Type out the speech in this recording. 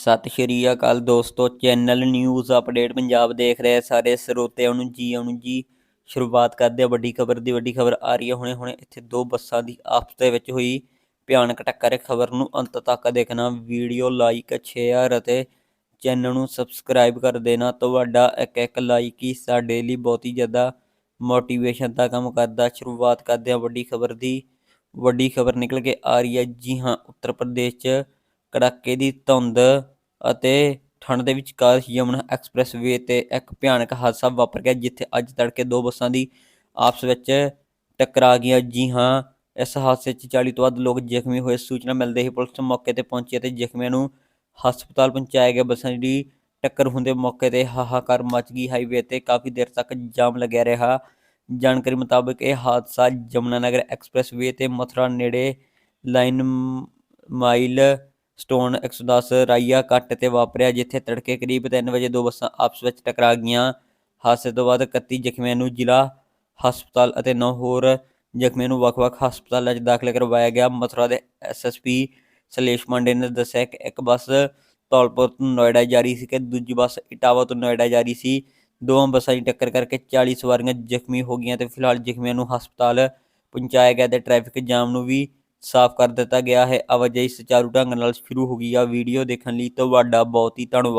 ਸਤਿ ਸ਼੍ਰੀ ਅਕਾਲ ਦੋਸਤੋ, channel news update Punjab ਦੇਖ ਰਹੇ ਸਾਰੇ ਸਰੋਤਿਆਂ ਨੂੰ ਜੀ, ਆਉਣ ਜੀ। ਸ਼ੁਰੂਆਤ ਕਰਦੇ ਆ ਵੱਡੀ ਖਬਰ ਦੀ, ਵੱਡੀ ਖਬਰ ਆ ਰਹੀ ਹੈ ਹੁਣੇ ਹੁਣੇ ਇੱਥੇ ਦੋ ਬੱਸਾਂ ਦੀ ਆਪਸ ਦੇ ਵਿੱਚ ਹੋਈ ਭਿਆਨਕ ਟੱਕਰ। ਖਬਰ ਨੂੰ ਅੰਤ ਤੱਕ ਦੇਖਣਾ, ਵੀਡੀਓ ਲਾਈਕ, ਸ਼ੇਅਰ ਅਤੇ ਚੈਨਲ ਨੂੰ ਸਬਸਕ੍ਰਾਈਬ ਕਰ ਦੇਣਾ। ਤੁਹਾਡਾ ਇੱਕ ਇੱਕ ਲਾਈਕ ਹੀ ਸਾਡੇ ਲਈ ਬਹੁਤ ਹੀ ਜ਼ਿਆਦਾ ਮੋਟੀਵੇਸ਼ਨ ਦਾ ਕੰਮ ਕਰਦਾ। ਸ਼ੁਰੂਆਤ ਕਰਦੇ ਆ ਵੱਡੀ ਖਬਰ ਦੀ। ਵੱਡੀ ਖਬਰ ਨਿਕਲ ਕੇ ਆ ਰਹੀ ਹੈ ਜੀ ਹਾਂ, ਉੱਤਰ ਪ੍ਰਦੇਸ਼ 'ਚ ਕੜਾਕੇ ਦੀ ਧੁੰਦ ਅਤੇ ਠੰਡ ਦੇ ਵਿਚਕਾਰ ਯਮੁਨਾ ਐਕਸਪ੍ਰੈਸਵੇ ਤੇ ਇੱਕ ਭਿਆਨਕ ਹਾਦਸਾ ਵਾਪਰ ਗਿਆ, ਜਿੱਥੇ ਅੱਜ ਤੜਕੇ ਦੋ ਬੱਸਾਂ ਦੀ ਆਪਸ ਵਿੱਚ ਟਕਰਾ ਗਈਆਂ। ਜੀ ਹਾਂ, ਇਸ ਹਾਦਸੇ 'ਚ 40 ਤੋਂ ਵੱਧ ਲੋਕ ਜ਼ਖਮੀ ਹੋਏ। ਸੂਚਨਾ ਮਿਲਦੇ ਹੀ ਪੁਲਿਸ ਮੌਕੇ ਤੇ ਪਹੁੰਚੀ ਅਤੇ ਜ਼ਖਮੀਆਂ ਨੂੰ ਹਸਪਤਾਲ ਪਹੁੰਚਾਇਆ ਗਿਆ। ਬੱਸਾਂ ਦੀ ਟੱਕਰ ਹੁੰਦੇ ਮੌਕੇ ਤੇ ਹਾਹਾਕਾਰ ਮਚ ਗਈ। ਹਾਈਵੇ ਤੇ ਕਾਫੀ ਦੇਰ ਤੱਕ ਜਾਮ ਲੱਗਿਆ ਰਿਹਾ। ਜਾਣਕਾਰੀ ਮੁਤਾਬਕ ਇਹ ਹਾਦਸਾ ਜਮਨਾਨਗਰ ਐਕਸਪ੍ਰੈਸਵੇ ਤੇ ਮਥੁਰਾ ਨੇੜੇ ਲਾਈਨ ਮਾਈਲ ਸਟੋਨ 110 ਰਾਈਆ ਕੱਟ ਤੇ ਵਾਪਰਿਆ, ਜਿੱਥੇ ਤੜਕੇ ਕਰੀਬ 3 ਵਜੇ ਦੋ ਬੱਸਾਂ ਆਪਸ ਵਿੱਚ ਟਕਰਾ ਗਈਆਂ। ਹਾਦਸੇ ਤੋਂ ਬਾਅਦ 31 ਜ਼ਖਮੀਆਂ ਨੂੰ ਜ਼ਿਲ੍ਹਾ ਹਸਪਤਾਲ ਅਤੇ 9 ਹੋਰ ਜ਼ਖਮੀਆਂ ਨੂੰ ਵੱਖ-ਵੱਖ ਹਸਪਤਾਲਾਂ 'ਚ ਦਾਖਲ ਕਰਵਾਇਆ ਗਿਆ। ਮਥੁਰਾ ਦੇ ਐਸਐਸਪੀ ਸਲੇਸ਼ ਮੰਡੇ ਨੇ ਦੱਸਿਆ ਕਿ ਇੱਕ ਬੱਸ ਧੌਲਪੁਰ ਤੋਂ ਨੋਇਡਾ ਜਾ ਰਹੀ ਸੀ ਕਿ ਦੂਜੀ ਬੱਸ ਇਟਾਵਾ ਤੋਂ ਨੋਇਡਾ ਜਾ ਰਹੀ ਸੀ। ਦੋਵਾਂ ਬੱਸਾਂ ਦੀ ਟੱਕਰ ਕਰਕੇ 40 ਸਵਾਰੀਆਂ ਜ਼ਖਮੀ ਹੋ ਗਈਆਂ ਤੇ ਫਿਲਹਾਲ ਜ਼ਖਮੀਆਂ ਨੂੰ ਹਸਪਤਾਲ ਪਹੁੰਚਾਇਆ ਗਿਆ ਤੇ ਟ੍ਰੈਫਿਕ ਜਾਮ ਨੂੰ ਵੀ ਸਾਫ਼ ਕਰ ਦਿੱਤਾ ਗਿਆ ਹੈ। ਆਵਾਜਾਈ ਸੁਚਾਰੂ ਢੰਗ ਨਾਲ ਸ਼ੁਰੂ ਹੋ ਗਈ ਆ ਵੀਡੀਓ ਦੇਖਣ ਲਈ। ਤੁਹਾਡਾ ਬਹੁਤ ਹੀ ਧੰਨਵਾਦ।